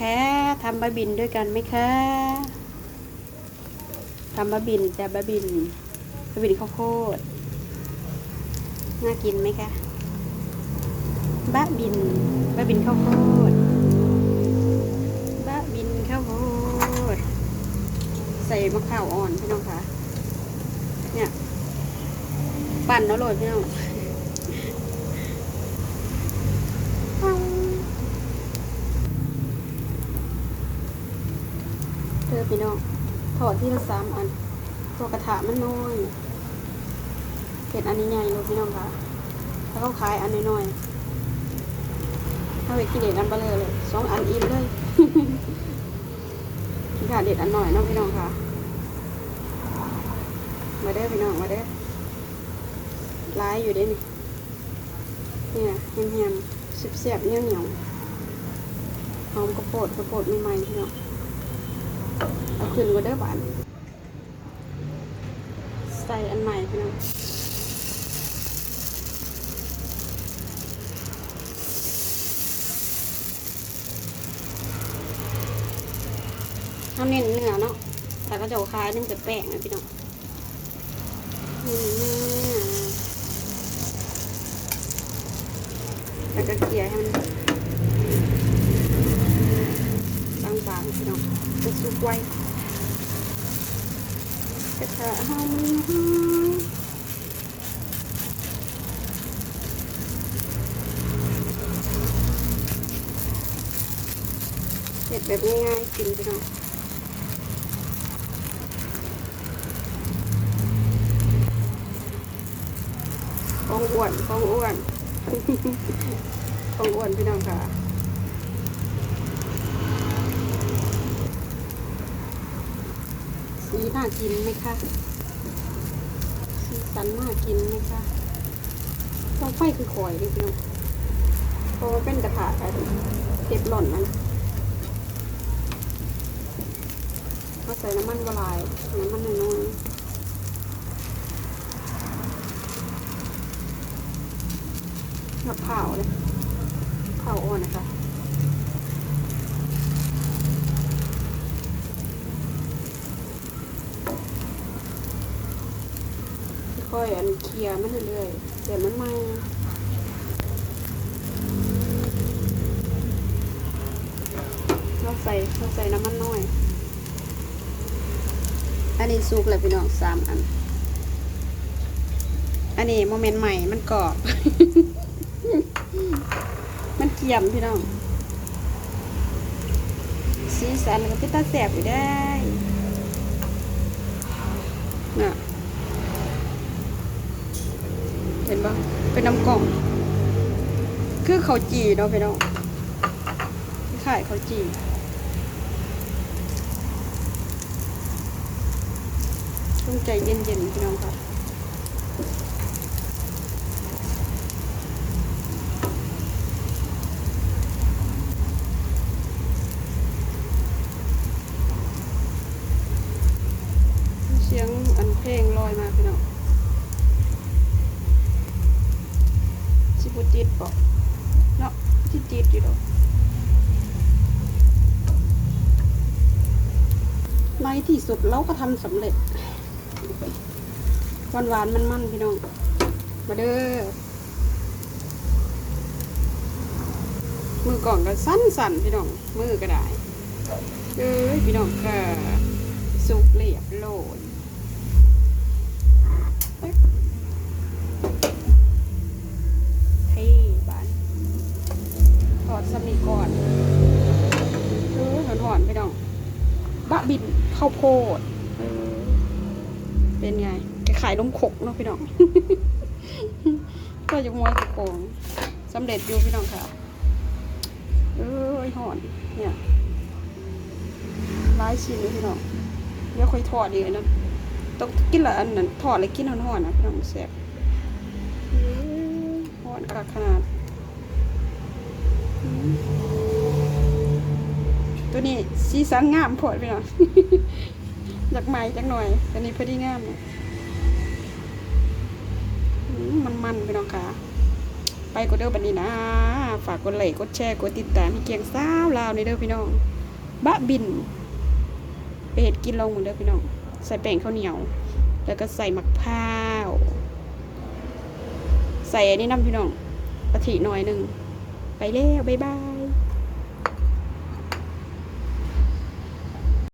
คะทำบะบินด้วยกันไหมคะทำบะบินจะบะบินบะบินข้าวโพดน่ากินไหมคะบะบินบะบินข้าวโพดบะบินข้าวโพดใส่มะพร้าวอ่อนพี่น้องคะเนี่ยปั่นแล้วโหลดพี่น้องเธ อพี่น้องถอดที่ละสามอัน ตัวกระถามันน้อยเห็ดอันนี้ใหญ่เลยพี่น้องคะถ้าเขาขายอันน้อยๆถ้าไปกินเด็ดอันเบลอเลยสองอันอิ่มเลยค่ะเด็ดอันหน่อยน้องพี่น้องค่ะ มาเด้อพี่น้องมาเด้อร้ายอยู่เด้นี่เนี่ยแฮมๆสิบเสียบๆเหนียวเหนียวๆหอมกระโปดกระโปดใหม่ๆพี่น้อง ขึ้นก็เด้อบานใส่อันใหม่พี่น้องทำเน้นเนื้อเนาะแต่ก็จะคล้ายนึ่งแต่แป้งนะพี่น้องแล้วก็เกลี่ยให้มันบางๆพี่น้องจะสุก ไวกระทะหอมเสร็จแบบง่ายๆกินพี่น้องของอ้วนของอ้วนของอ้วนพี่น้องค่ะ สี น่ากินไหมคะสีสันน่ากินไหมคะต้องไฟคือข่อยเลยพี่น้องเพราะว่าเป็นกระถาอะไรเก็บหล่อนมันเขาใส่น้ำมันละลายน้ำมันน้อยๆมะพร้าเลยมะพร้าอ่อนนะคะ ค่ อยๆอันเคลียร์มันเรื่อยๆเดี๋ยวมันไหมเราใส่เราใส่น้ำมันน้อย อันนี้สุกแล้วพี่น้องสามอัน อันนี้โมเมนต์ใหม่มันกรอบ มันเกียมพี่น้องสีสันก็เป็นตาแสบอยู่ได้น่ะเห็นปะเป็นน้ำกล่อง คือเขาจีเนาะพี่น้องขายเขาจีต้องใจเย็นๆพี่น้องค่ะเสียงอันเพลงลอยมาพี่น้อง กเนาะที่ติดอยู่ดอกในที่สุดเราก็ทำสำเร็จหวานหวานมันมันพี่น้อง มาเด้อ มือก่องก็สั้นๆพี่น้อง มือก็ได้ เอ้ยพี่น้องค่ะสุกเรียบโลด ข้าวโพดเออเป็นไงขายนมขกเนาะพี่น้องก็ยังมวยกระโปรงสำเร็จอยู่พี่น้องค่ะเอ้ยหอนเนี่ยร้ายชิ้นเลยพี่น้องเดี๋ยวค่อยทอดดีกนะต้องกินละอันนั้นทอดเลยกินห่อนๆนะพี่น้องแซ่บเอ้ยห่อนกะขนาดอืม ตัวนี้สีสันงามโพดพี่น้องอยากใหม่จักหน่อยตัวนี้พอดีงามเนี่ยอืมมันๆพี่น้องค่ะไปกดเด้อบันนี้นะ ฝากกดไลค์กดแชร์กดติดตามพี่เกียงสาวลาวในเด้อพี่น้องบะบินไปเห็ดกินลงหมดเด้อพี่น้อง ใส่แป้งข้าวเหนียว แล้วก็ใส่มะพร้าว ใส่อันนี้น้ำพี่น้องกะทิหน่อยหนึ่งไปแล้วบ๊ายบาย